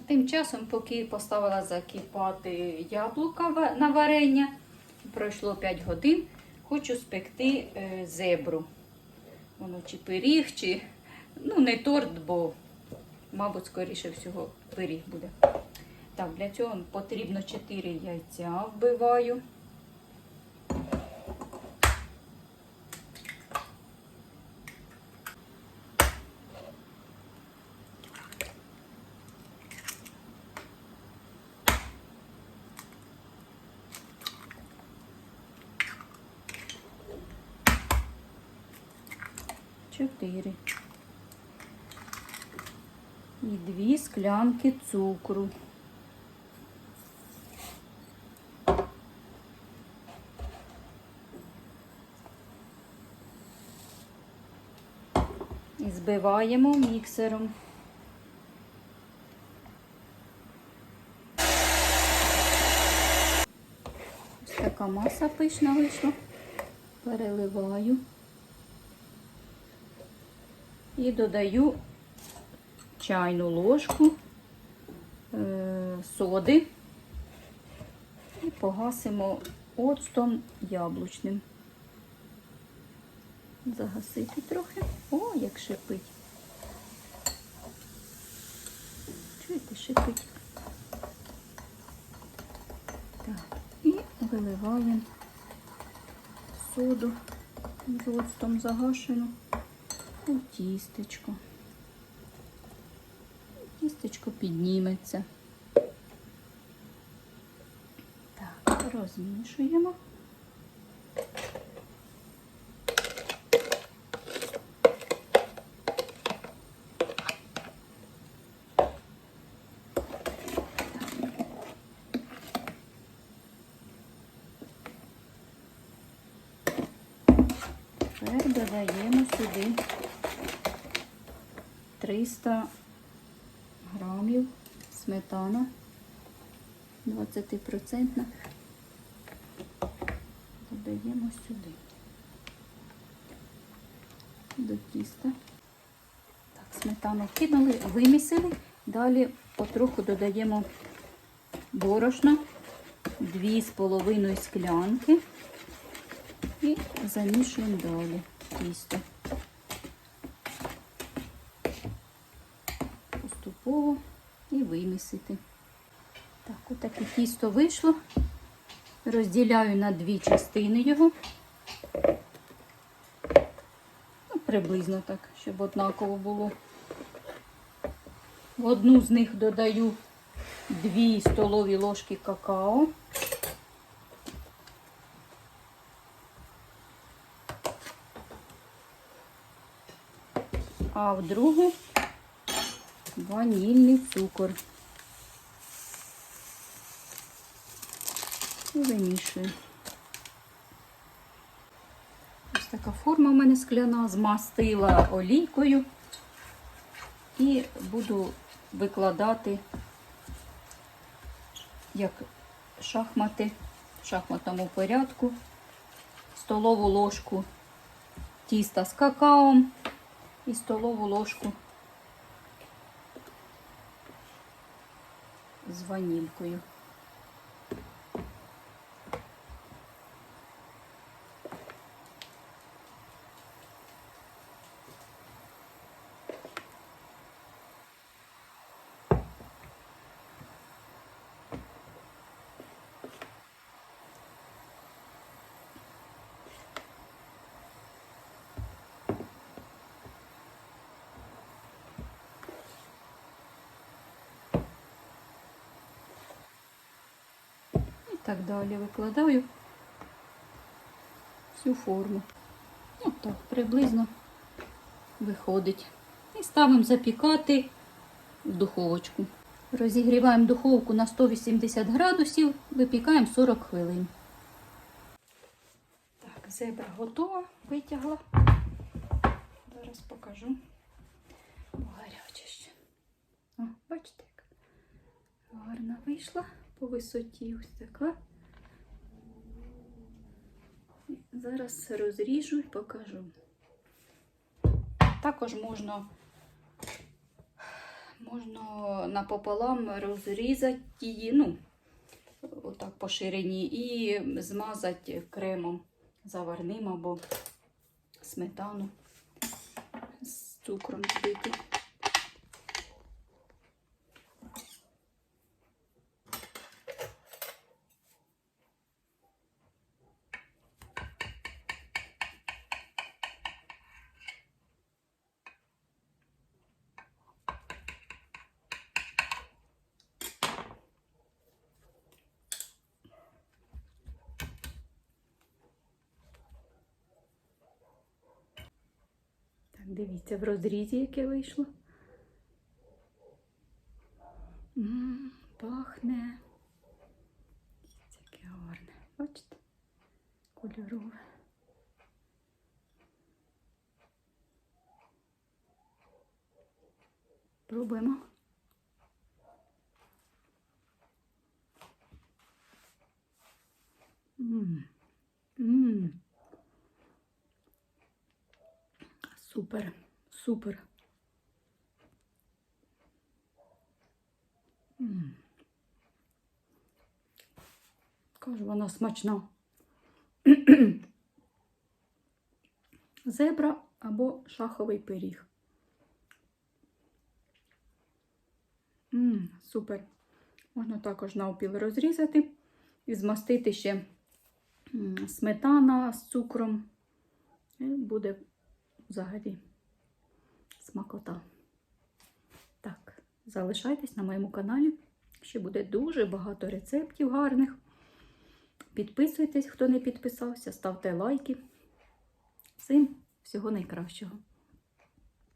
Тим часом, поки поставила закипати яблука на варення, пройшло 5 годин, хочу спекти е, зебру. Воно чи пиріг, чи ну, не торт, бо, мабуть, скоріше всього, пиріг буде. Так, для цього потрібно 4 яйця вбиваю. Чотири. І дві склянки цукру. Збиваємо міксером. Ось така маса пишна вийшла. Переливаю. І додаю чайну ложку е, соди і погасимо оцтом яблучним. Загасити трохи. О, як шипить. Чуєте, шипить. Так, і виливаємо соду з оцтом загашену у тістечко. Тістечко підніметься. Так, розмішуємо. Тепер додаємо сюди 300 грамів сметана 20%. Додаємо сюди до тіста. Так, сметану кинули, вимісили. Далі потроху додаємо борошна, 2,5 склянки і замішуємо далі тісто. Поступово і вимісити. Так, отаке тісто вийшло. Розділяю на дві частини його. Ну, приблизно так, щоб однаково було. В одну з них додаю 2 столові ложки какао. А в другу ванільний цукор. І вимішую. Ось така форма в мене скляна, змастила олійкою і буду викладати як шахмати в шахматному порядку, столову ложку тіста з какаом і столову ложку з ванількою. Так далі викладаю всю форму. От так приблизно виходить. І ставимо запікати в духовочку. Розігріваємо духовку на 180 градусів, випікаємо 40 хвилин. Так, зебра готова, витягла. Зараз покажу. Гаряче ще. О, бачите, як гарно вийшла по висоті ось така. Зараз розріжу і покажу. Також можна, можна напополам розрізати її, ну, отак по ширині, і змазати кремом заварним або сметану з цукром збити. Дивіться в розрізі, яке вийшло. М, пахне. Яке гарне. Бачите? Кольорове. Пробуємо. М, м. Супер, супер. М. Кажу, вона смачна. Зебра або шаховий пиріг. М, супер. Можна також навпіл розрізати і змастити ще сметана з цукром. І буде взагалі смакота. Так, залишайтесь на моєму каналі. Ще буде дуже багато рецептів гарних. Підписуйтесь, хто не підписався, ставте лайки. Всім всього найкращого.